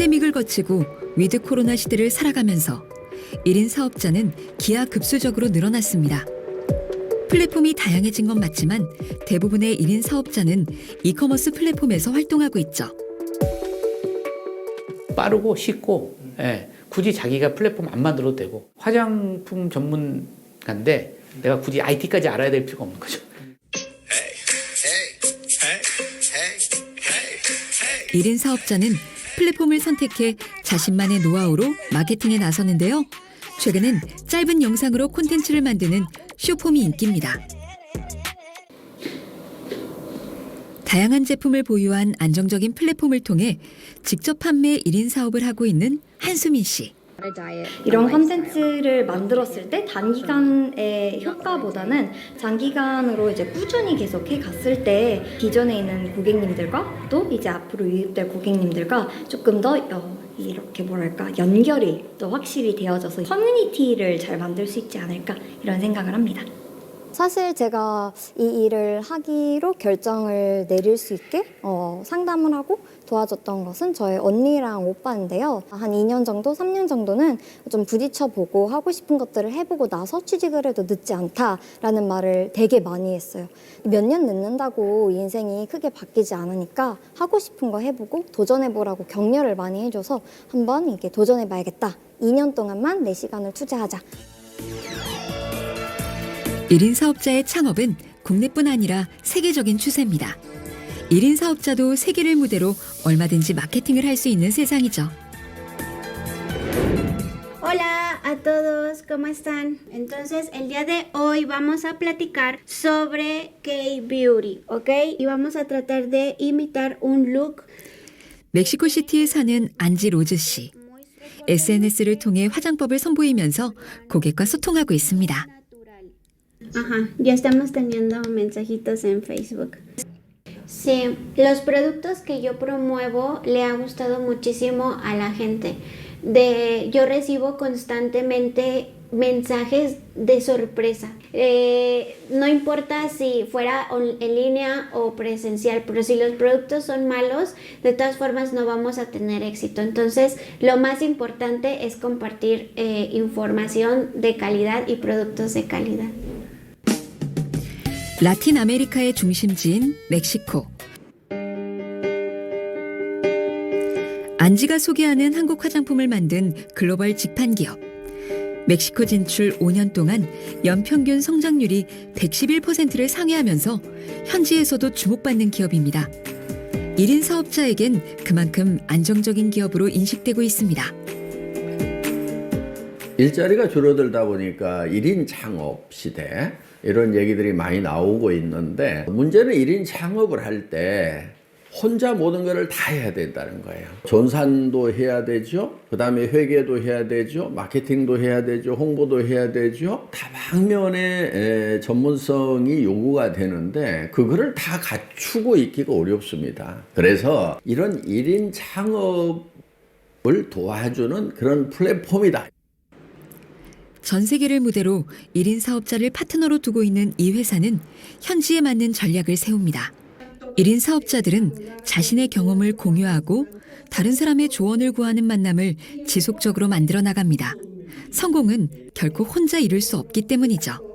팬데믹을 거치고 위드 코로나 시대를 살아가면서 1인 사업자는 기하급수적으로 늘어났습니다. 플랫폼이 다양해진 건 맞지만 대부분의 1인 사업자는 이커머스 플랫폼에서 활동하고 있죠. 빠르고 쉽고 예, 굳이 자기가 플랫폼 안 만들어도 되고 화장품 전문가인데 내가 굳이 IT까지 알아야 될 필요가 없는 거죠. 1인 사업자는 플랫폼을 선택해 자신만의 노하우로 마케팅에 나섰는데요. 최근엔 짧은 영상으로 콘텐츠를 만드는 쇼폼이 인기입니다. 다양한 제품을 보유한 안정적인 플랫폼을 통해 직접 판매 1인 사업을 하고 있는 한수민 씨. 이런 컨텐츠를 만들었을 때 단기간의 효과보다는 장기간으로 이제 꾸준히 계속 해 갔을 때 기존에 있는 고객님들과 또 이제 앞으로 유입될 고객님들과 조금 더 어, 이렇게 뭐랄까 연결이 또 확실히 되어져서 커뮤니티를 잘 만들 수 있지 않을까 이런 생각을 합니다. 사실 제가 이 일을 하기로 결정을 내릴 수 있게 어, 상담을 하고 도와줬던 것은 저의 언니랑 오빠인데요. 한 2년 정도, 3년 정도는 좀 부딪혀보고 하고 싶은 것들을 해보고 나서 취직을 해도 늦지 않다라는 말을 되게 많이 했어요. 몇 년 늦는다고 인생이 크게 바뀌지 않으니까 하고 싶은 거 해보고 도전해보라고 격려를 많이 해줘서 한번 이게 도전해봐야겠다. 2년 동안만 내 시간을 투자하자. 1인 사업자의 창업은 국내뿐 아니라 세계적인 추세입니다. 1인 사업자도 세계를 무대로 얼마든지 마케팅을 할 수 있는 세상이죠. Hola a todos, ¿cómo están? Entonces, el día de hoy vamos a platicar sobre K-Beauty, ¿ok? Y vamos a tratar de imitar un look 멕시코 시티에 사는 안지 로즈 씨. SNS를 통해 화장법을 선보이면서 고객과 소통하고 있습니다. Ajá, ya estamos teniendo mensajitos en Facebook. Sí, los productos que yo promuevo le ha gustado muchísimo a la gente. De, yo recibo constantemente mensajes de sorpresa. Eh, no importa si fuera en línea o presencial, pero si los productos son malos, de todas formas no vamos a tener éxito. Entonces, lo más importante es compartir eh, información de calidad y productos de calidad. 라틴 아메리카의 중심지인 멕시코. 안지가 소개하는 한국 화장품을 만든 글로벌 직판 기업. 멕시코 진출 5년 동안 연평균 성장률이 111%를 상회하면서 현지에서도 주목받는 기업입니다. 1인 사업자에겐 그만큼 안정적인 기업으로 인식되고 있습니다. 일자리가 줄어들다 보니까 1인 창업 시대 이런 얘기들이 많이 나오고 있는데 문제는 1인 창업을 할 때 혼자 모든 것을 다 해야 된다는 거예요. 전산도 해야 되죠. 그 다음에 회계도 해야 되죠. 마케팅도 해야 되죠. 홍보도 해야 되죠. 다방면의 에, 전문성이 요구가 되는데 그거를 다 갖추고 있기가 어렵습니다. 그래서 이런 1인 창업 을 도와주는 그런 플랫폼이다. 전 세계를 무대로 1인 사업자를 파트너로 두고 있는 이 회사는 현지에 맞는 전략을 세웁니다. 1인 사업자들은 자신의 경험을 공유하고 다른 사람의 조언을 구하는 만남을 지속적으로 만들어 나갑니다. 성공은 결코 혼자 이룰 수 없기 때문이죠.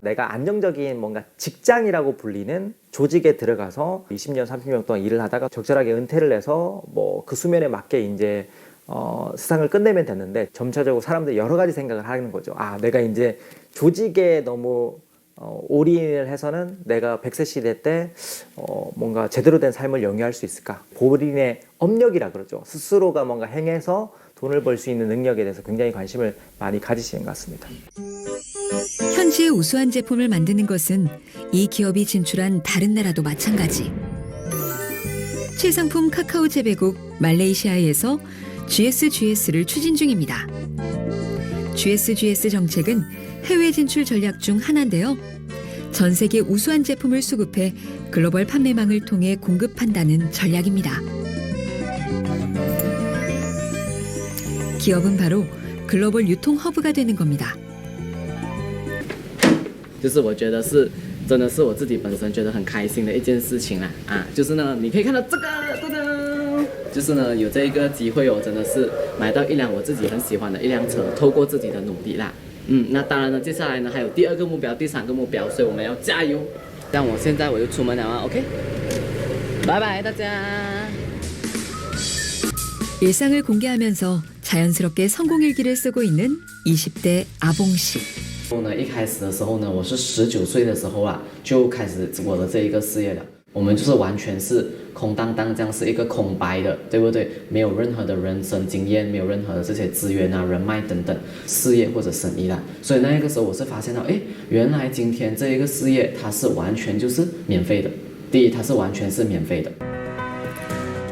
내가 안정적인 뭔가 직장이라고 불리는 조직에 들어가서 20년, 30년 동안 일을 하다가 적절하게 은퇴를 해서 뭐 그 수면에 맞게 이제 어, 세상을 끝내면 됐는데 점차적으로 사람들이 여러 가지 생각을 하는 거죠. 아, 내가 이제 조직에 너무 어, 올인을 해서는 내가 100세 시대 때 어, 뭔가 제대로 된 삶을 영위할 수 있을까? 본인의 업력이라 그러죠. 스스로가 뭔가 행해서 돈을 벌 수 있는 능력에 대해서 굉장히 관심을 많이 가지시는 것 같습니다. 현지의 우수한 제품을 만드는 것은 이 기업이 진출한 다른 나라도 마찬가지. 최상품 카카오 재배국 말레이시아에서 GSGS를 추진 중입니다. GSGS 정책은 해외 진출 전략 중 하나인데요. 전 세계 우수한 제품을 수급해 글로벌 판매망을 통해 공급한다는 전략입니다. 기업은 바로 글로벌 유통 허브가 되는 겁니다. 就是我觉得是真的是我自己本身觉得很开心的一件事情啦啊，就是呢，你可以看到这个，噔噔， 就是呢有这一个机会哦，真的是买到一辆我自己很喜欢的一辆车，透过自己的努力啦。嗯，那当然呢，接下来呢还有第二个目标、第三个目标，所以我们要加油。像我现在我就出门了啊，OK，拜拜大家。 일상을 공개하면서 자연스럽게 성공 일기를 쓰고 있는 20대 아봉 씨. 然后呢，一开始的时候呢，我是十九岁的时候啊，就开始我的这一个事业了。 我们就是完全是空荡荡，这样是一个空白的，对不对？没有任何的人生经验，没有任何的这些资源啊、人脉等等，事业或者生意啦。所以那个时候我是发现到，哎，原来今天这一个事业它是完全就是免费的。第一，它是完全是免费的。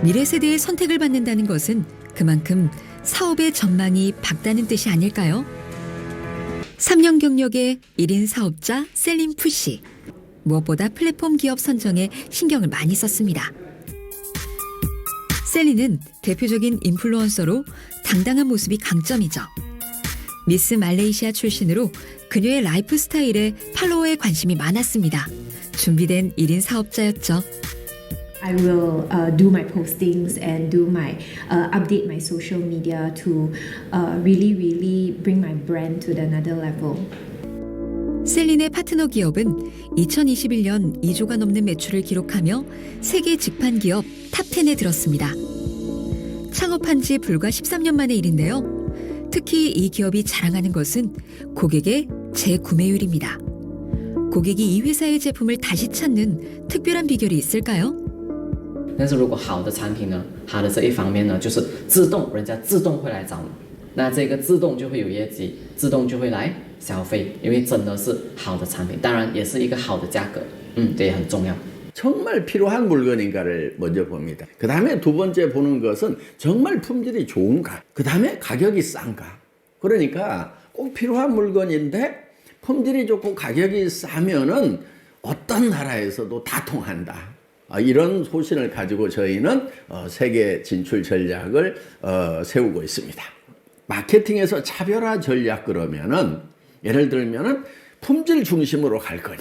미래 세대의 선택을 받는다는 것은 그만큼 사업의 전망이 밝다는 뜻이 아닐까요? 3년 경력의 1인 사업자 셀린 푸시. 무엇보다 플랫폼 기업 선정에 신경을 많이 썼습니다. 셀린은 대표적인 인플루언서로 당당한 모습이 강점이죠. 미스 말레이시아 출신으로 그녀의 라이프 스타일에 팔로워에 관심이 많았습니다. 준비된 1인 사업자였죠. I will uh, do my postings and do my uh, update my social media to uh, really really bring my brand to the another level. 셀린의 파트너 기업은 2021년 2조가 넘는 매출을 기록하며 세계 직판 기업 탑10에 들었습니다. 창업한 지 불과 13년 만의 일인데요. 특히 이 기업이 자랑하는 것은 고객의 재구매율입니다. 고객이 이 회사의 제품을 다시 찾는 특별한 비결이 있을까요? 但是如果好的产品呢，好的这一方面呢，就是自动人家自动会来找你，那这个自动就会有业绩，自动就会来 消费，因为真的是好的产品，当然也是一个好的价格，嗯，这也很重要。 정말 필요한 물건인가를 먼저 봅니다. 그 다음에 두 번째 보는 것은 정말 품질이 좋은가. 그 다음에 가격이 싼가. 그러니까 꼭 필요한 물건인데 품질이 좋고 가격이 싸면은 어떤 나라에서도 다 통한다. 아, 이런 소신을 가지고 저희는 어, 세계 진출 전략을 어, 세우고 있습니다. 마케팅에서 차별화 전략 그러면은 예를 들면은 품질 중심으로 갈 거냐.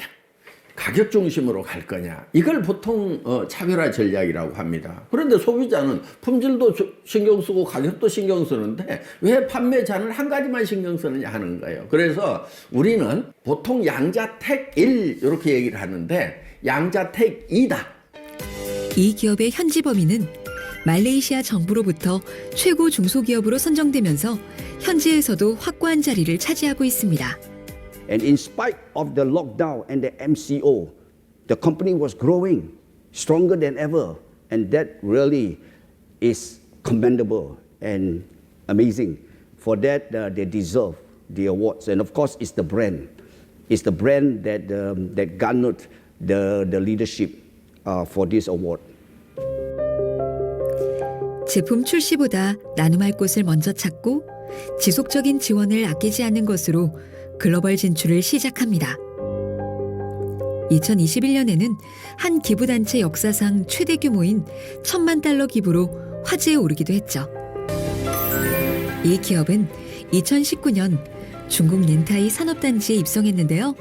가격 중심으로 갈 거냐 이걸 보통 어, 차별화 전략이라고 합니다. 그런데 소비자는 품질도 조- 신경 쓰고 가격도 신경 쓰는데 왜 판매자는 한 가지만 신경 쓰느냐 하는 거예요. 그래서 우리는 보통 양자택 1 이렇게 얘기를 하는데 양자택 2다. 이 기업의 현지 범위는 말레이시아 정부로부터 최고 중소기업으로 선정되면서 현지에서도 확고한 자리를 차지하고 있습니다. And in spite of the lockdown and the MCO, the company was growing stronger than ever. And that really is commendable and amazing. For that, uh, they deserve the awards. And of course, it's the brand. It's the brand that, um, that garnered the, the leadership uh, for this award. 제품 출시보다 나눔할 곳을 먼저 찾고 지속적인 지원을 아끼지 않는 것으로 글로벌 진출을 시작합니다. 2021년에는 한 기부단체 역사상 최대 규모인 천만 달러 기부로 화제에 오르기도 했죠. 이 기업은 2019년 중국 렌타이 산업단지에 입성했는데요.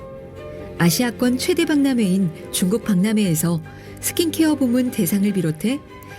아시아권 최대 박람회인 중국 박람회에서 스킨케어 부문 대상을 비롯해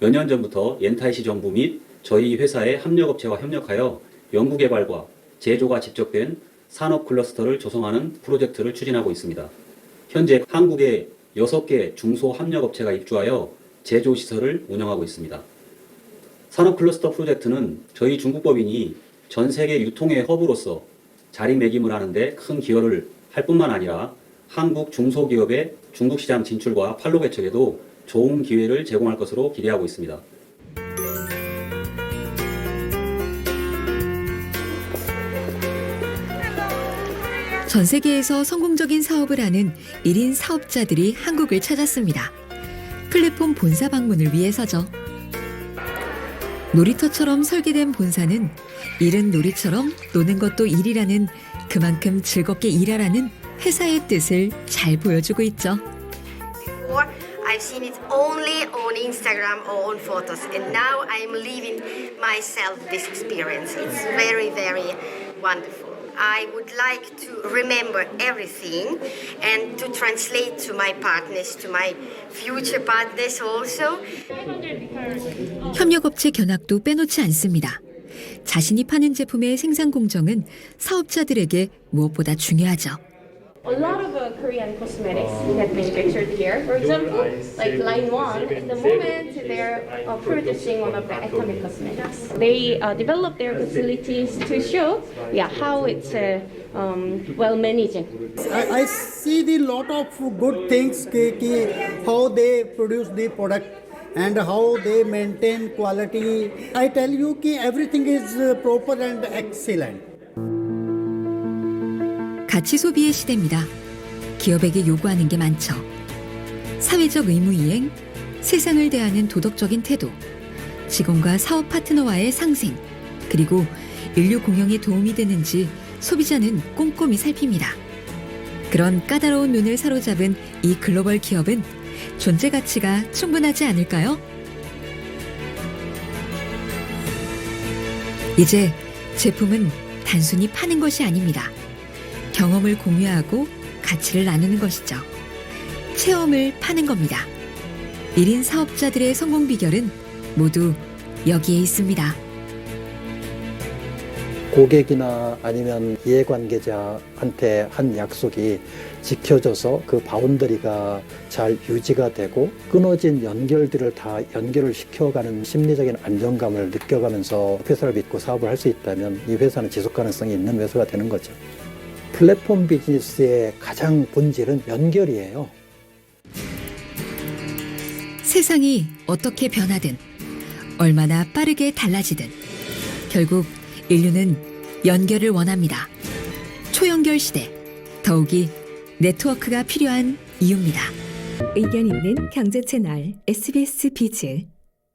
몇 년 전부터 옌타이시 정부 및 저희 회사의 협력업체와 협력하여 연구개발과 제조가 집적된 산업 클러스터를 조성하는 프로젝트를 추진하고 있습니다. 현재 한국에 6개 중소 협력업체가 입주하여 제조시설을 운영하고 있습니다. 산업 클러스터 프로젝트는 저희 중국법인이 전 세계 유통의 허브로서 자리매김을 하는데 큰 기여를 할 뿐만 아니라 한국 중소기업의 중국 시장 진출과 판로 개척에도 좋은 기회를 제공할 것으로 기대하고 있습니다. 전 세계에서 성공적인 사업을 하는 1인 사업자들이 한국을 찾았습니다. 플랫폼 본사 방문을 위해서죠. 놀이터처럼 설계된 본사는 일은 놀이처럼 노는 것도 일이라는 그만큼 즐겁게 일하라는 회사의 뜻을 잘 보여주고 있죠. I've seen it only on Instagram or on photos, and now I'm living myself this experience. It's very, very wonderful. I would like to remember everything and to translate to my partners, to my future partners also. 협력업체 견학도 빼놓지 않습니다. 자신이 파는 제품의 생산 공정은 사업자들에게 무엇보다 중요하죠. A lot of uh, Korean cosmetics get manufactured here. For example, like line one, at the moment they're uh, producing one of the atomic cosmetics. They uh, develop their facilities to show, yeah, how it's uh, um, well managed. I, I see the lot of good things ki, ki how they produce the product and how they maintain quality. I tell you ki everything is uh, proper and excellent. 가치 소비의 시대입니다. 기업에게 요구하는 게 많죠. 사회적 의무 이행, 세상을 대하는 도덕적인 태도, 직원과 사업 파트너와의 상생, 그리고 인류 공영에 도움이 되는지 소비자는 꼼꼼히 살핍니다. 그런 까다로운 눈을 사로잡은 이 글로벌 기업은 존재 가치가 충분하지 않을까요? 이제 제품은 단순히 파는 것이 아닙니다. 경험을 공유하고 가치를 나누는 것이죠. 체험을 파는 겁니다. 1인 사업자들의 성공 비결은 모두 여기에 있습니다. 고객이나 아니면 이해관계자한테 한 약속이 지켜져서 그 바운더리가 잘 유지가 되고 끊어진 연결들을 다 연결을 시켜가는 심리적인 안정감을 느껴가면서 회사를 믿고 사업을 할 수 있다면 이 회사는 지속 가능성이 있는 회사가 되는 거죠. 플랫폼 비즈니스의 가장 본질은 연결이에요. 세상이 어떻게 변하든 얼마나 빠르게 달라지든 결국 인류는 연결을 원합니다. 초연결 시대 더욱이 네트워크가 필요한 이유입니다. 의견 있는 경제 채널 SBS 비즈